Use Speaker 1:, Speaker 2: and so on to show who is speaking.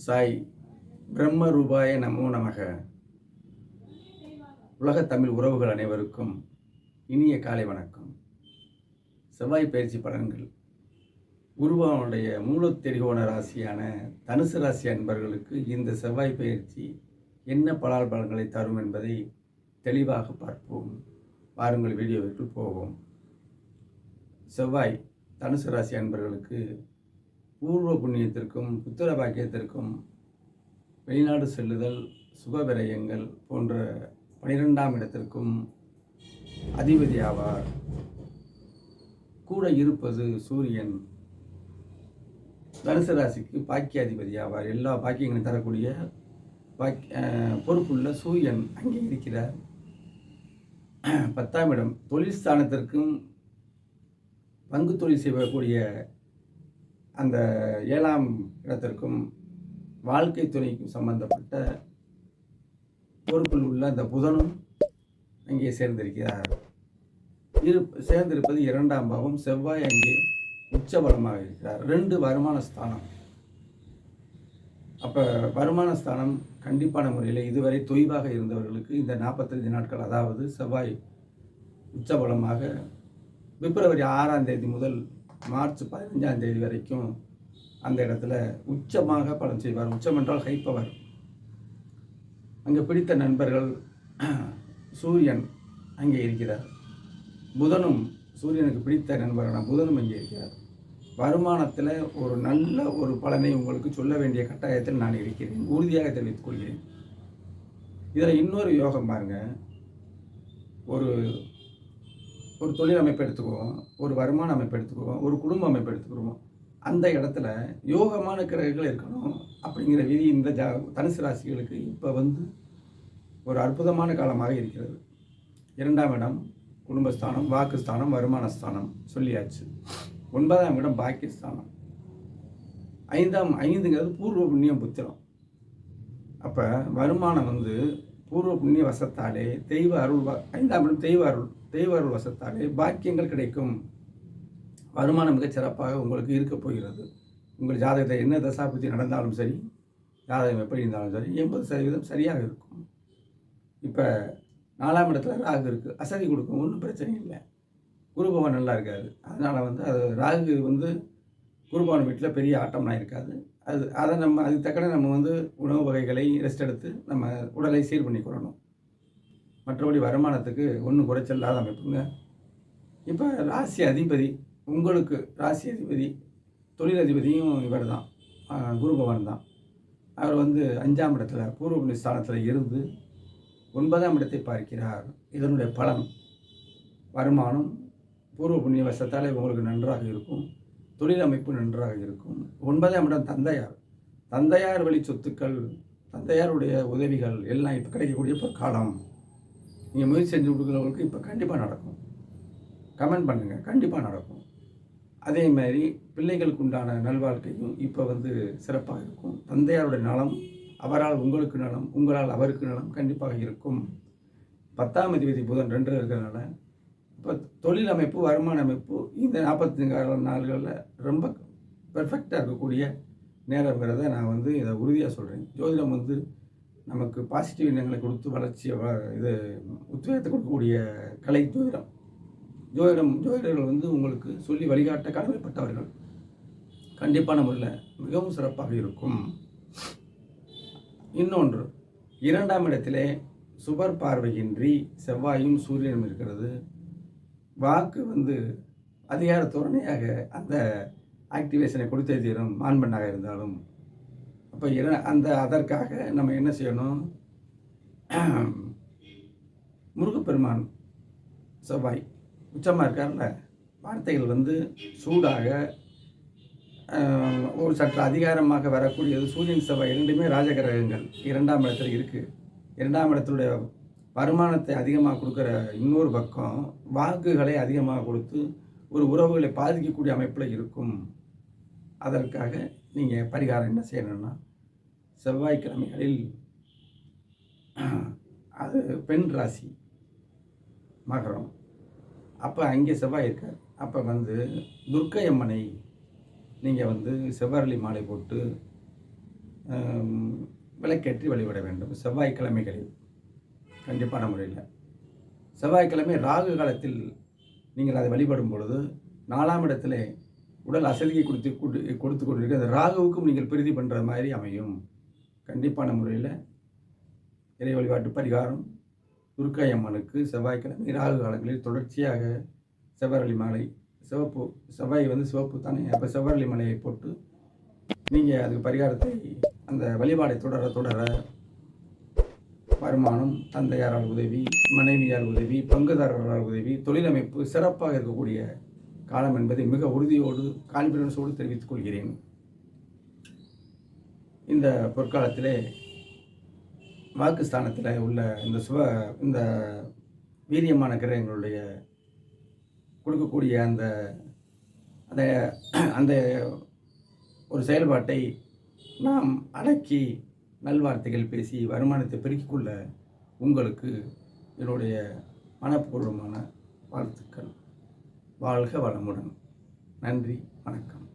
Speaker 1: சாய் பிரம்ம ரூபாய நமோ நமக. உலகத் தமிழ் உறவுகள் அனைவருக்கும் இனிய காலை வணக்கம். செவ்வாய் பயிற்சி பலன்கள். குருவானுடைய மூலத்தெரிகோண ராசியான தனுசு ராசி அன்பர்களுக்கு இந்த செவ்வாய் பயிற்சி என்ன பலால் பலன்களை தரும் என்பதை தெளிவாக பார்ப்போம். வாருங்கள் வீடியோவிற்கு போவோம். செவ்வாய் தனுசு ராசி அன்பர்களுக்கு பூர்வ புண்ணியத்திற்கும் புத்திர பாக்கியத்திற்கும் வெளிநாடு செல்லுதல் சுபவிரயங்கள் போன்ற பனிரெண்டாம் இடத்திற்கும் அதிபதி ஆவார். கூட இருப்பது சூரியன். தனுசு ராசிக்கு பாக்கிய அதிபதியாவார் எல்லா பாக்கியங்களும் தரக்கூடிய பாக் பொறுப்புள்ள சூரியன் அங்கே இருக்கிறார். பத்தாம் இடம் தொழில் ஸ்தானத்திற்கும் பங்கு தொழில் செய்யக்கூடிய அந்த ஏழாம் இடத்திற்கும் வாழ்க்கை துணைக்கும் சம்பந்தப்பட்ட பொறுப்பில் உள்ள அந்த புதனும் அங்கே சேர்ந்திருக்கிறார். இரு சேர்ந்திருப்பது இரண்டாம் பாவம் செவ்வாய் அங்கே உச்சபலமாக இருக்கிறார். ரெண்டு வருமான ஸ்தானம். அப்போ வருமான ஸ்தானம் கண்டிப்பான முறையில் இதுவரை தொய்வாக இருந்தவர்களுக்கு இந்த நாற்பத்தஞ்சு நாட்கள் அதாவது செவ்வாய் உச்சபலமாக பிப்ரவரி ஆறாம் தேதி முதல் மார்ச் பதினஞ்சாம் தேதி வரைக்கும் அந்த இடத்துல உச்சமாக பலன் செய்வார். உச்சம் என்றால் ஹை பவர் அங்கே பிடித்த நண்பர்கள் சூரியன் அங்கே இருக்கிறார். புதனும் சூரியனுக்கு பிடித்த நண்பரான புதனும் அங்கே இருக்கிறார். வருமானத்தில் ஒரு நல்ல ஒரு பலனை உங்களுக்கு சொல்ல வேண்டிய கட்டாயத்தில் நான் இருக்கிறேன். உறுதியாக தெரிவித்துக் கொள்கிறேன். இதில் இன்னொரு யோகம் பாருங்கள் ஒரு ஒரு தொழில் அமைப்பு எடுத்துக்குவோம் ஒரு வருமான அமைப்பு எடுத்துக்குவோம் ஒரு குடும்ப அமைப்பு எடுத்துக்குவோம். அந்த இடத்துல யோகமான கிரகங்கள் இருக்கணும் அப்படிங்கிற விதி இந்த ஜா தனுசு ராசிகளுக்கு இப்போ வந்து ஒரு அற்புதமான காலமாக இருக்கிறது. இரண்டாம் இடம் குடும்பஸ்தானம் வாக்குஸ்தானம் வருமான ஸ்தானம் சொல்லியாச்சு. ஒன்பதாம் இடம் பாக்கியஸ்தானம். ஐந்தாம் ஐந்துங்கிறது பூர்வ புண்ணியம் புத்திரம். அப்போ வருமானம் வந்து பூர்வ புண்ணிய வசத்தாலே தெய்வ அருள் ஐந்தாம் இடம் தெய்வ அருள். தெய்வ அருள் வசத்தாலே பாக்கியங்கள் கிடைக்கும். வருமானம் மிகச் சிறப்பாக உங்களுக்கு இருக்க போகிறது. உங்கள் ஜாதகத்தை என்ன தசாபுத்தி நடந்தாலும் சரி ஜாதகம் எப்படி இருந்தாலும் சரி எண்பது சதவீதம் சரியாக இருக்கும். இப்போ நாலாம் இடத்துல ராகு இருக்குது அசதி கொடுக்கும். ஒன்றும் பிரச்சனை இல்லை. குருபவன் நல்லா இருக்காது அதனால் வந்து அது ராகு வந்து குருபவன் வீட்டில் பெரிய ஆட்டம்லாம் இருக்காது. அது அதை நம்ம அதுக்கு தக்கன நம்ம வந்து உணவு வகைகளை ரெஸ்ட் எடுத்து நம்ம உடலை சீர் பண்ணிக்கிறணும் மற்றபடி வருமானத்துக்கு ஒன்றும் குறைச்சல் இல்லாத அமைப்புங்க. இப்போ ராசி அதிபதி உங்களுக்கு ராசி அதிபதி தொழில் அதிபதியும் இவர் தான் குருபவன் தான். அவர் வந்து அஞ்சாம் இடத்துல பூர்வ ஸ்தானத்தில் இருந்து ஒன்பதாம் இடத்தை பார்க்கிறார். இதனுடைய பலன் வருமானம் பூர்வ புண்ணிய வசத்தாலே உங்களுக்கு நன்றாக இருக்கும். தொழில் அமைப்பு நன்றாக இருக்கும். ஒன்பதாம் இடம் தந்தையார். தந்தையார் வழி சொத்துக்கள் தந்தையாருடைய உதவிகள் எல்லாம் இப்போ கிடைக்கக்கூடிய இப்போ காலம். நீங்கள் முயற்சி செஞ்சு கொடுக்குறவங்களுக்கு இப்போ கண்டிப்பாக நடக்கும். கமெண்ட் பண்ணுங்கள் கண்டிப்பாக நடக்கும். அதே மாதிரி பிள்ளைகளுக்கு உண்டான நல்வாழ்க்கையும் இப்போ வந்து சிறப்பாக இருக்கும். தந்தையாருடைய நலம் அவரால் உங்களுக்கு நலம் உங்களால் அவருக்கு நலம் கண்டிப்பாக இருக்கும். பத்தாம் அதிபதி புதன் ரெண்டு இருக்கிறதுனால இப்போ தொழில் அமைப்பு வருமான அமைப்பு இந்த நாற்பத்தஞ்சு நாள்களில் ரொம்ப பெர்ஃபெக்டாக இருக்கக்கூடிய நேரங்கிறத நான் வந்து இதை உறுதியாக சொல்கிறேன் ஜோதிடம் வந்து நமக்கு பாசிட்டிவ் எண்ணங்களை கொடுத்து வளர்ச்சியை இது உத்வேகத்தை கொடுக்கக்கூடிய கலை ஜோதிடம். ஜோதிடம் ஜோதிடர்கள் வந்து உங்களுக்கு சொல்லி வழிகாட்ட கடமைப்பட்டவர்கள். கண்டிப்பான முறையில் மிகவும் சிறப்பாக இருக்கும். இன்னொன்று இரண்டாம் இடத்திலே சுபர் பார்வையின்றி செவ்வாயும் சூரியனும் இருக்கிறது. வாக்கு வந்து அதிகார தோரணையாக அந்த ஆக்டிவேஷனை கொடுத்தே தீரும் மாண்பண்ணாக இருந்தாலும். அப்போ இர அந்த அதற்காக நம்ம என்ன செய்யணும்? முருகப்பெருமான் செவ்வாய் உச்சமாக இருக்கார்ல? வார்த்தைகள் வந்து சூடாக ஒரு சற்று அதிகாரமாக வரக்கூடியது. சூரியன் செவ்வாய் இரண்டுமே ராஜகிரகங்கள். இரண்டாம் இடத்துல இருக்குது இரண்டாம் இடத்துடைய வருமானத்தை அதிகமாக கொடுக்குற இன்னொரு பக்கம் வாக்குகளை அதிகமாக கொடுத்து ஒரு உறவுகளை பாதிக்கக்கூடிய அமைப்பில் இருக்கும். அதற்காக நீங்கள் பரிகாரம் என்ன செய்யணும்னா செவ்வாய்க்கிழமைகளில் அது பெண் ராசி மகரம். அப்போ அங்கே செவ்வாய் இருக்கார். அப்போ வந்து துர்க்கை அம்மனை நீங்கள் வந்து செவ்வரளி மாலை போட்டு விளக்கேற்றி வழிபட வேண்டும். செவ்வாய்க்கிழமைகளில் கண்டிப்பான முறையில் செவ்வாய்க்கிழமை ராகு காலத்தில் நீங்கள் அதை வழிபடும் பொழுது நாலாம் இடத்துல உடல் அசதியை கொடுத்து கொடு- கொடுத்து கொண்டிருக்க அந்த ராகுவுக்கும் நீங்கள் பிரீதி பண்ணுற மாதிரி அமையும். கண்டிப்பான முறையில் இறை வழிபாட்டு பரிகாரம் துர்க்காய் அம்மனுக்கு செவ்வாய்க்கிழமை ராகு காலங்களில் தொடர்ச்சியாக செவ்வரளி மாலை சிவப்பு செவ்வாய் வந்து சிவப்பு தானே அப்போ செவ்வரளி மலையை போட்டு நீங்கள் அதுக்கு பரிகாரத்தை அந்த வழிபாடை தொடர தொடர வருமானம் தந்தையாரால் உதவி மனைவியால் உதவி பங்குதாரரால் உதவி தொழிலமைப்பு சிறப்பாக இருக்கக்கூடிய காலம் என்பதை மிக உறுதியோடு கான்ஃபிடன்ஸோடு தெரிவித்துக் கொள்கிறேன். இந்த பொற்காலத்திலே வாக்குஸ்தானத்தில் உள்ள இந்த சுப இந்த வீரியமான கிரகங்களுடைய கொடுக்கக்கூடிய அந்த அந்த அந்த ஒரு செயல்பாட்டை நாம் அடக்கி நல்வார்த்தைகள் பேசி வருமானத்தை பெருக்கிக் கொள்ள உங்களுக்கு என்னுடைய மனப்பூர்வமான வாழ்த்துக்கள். வாழ்க வளமுடன். நன்றி வணக்கம்.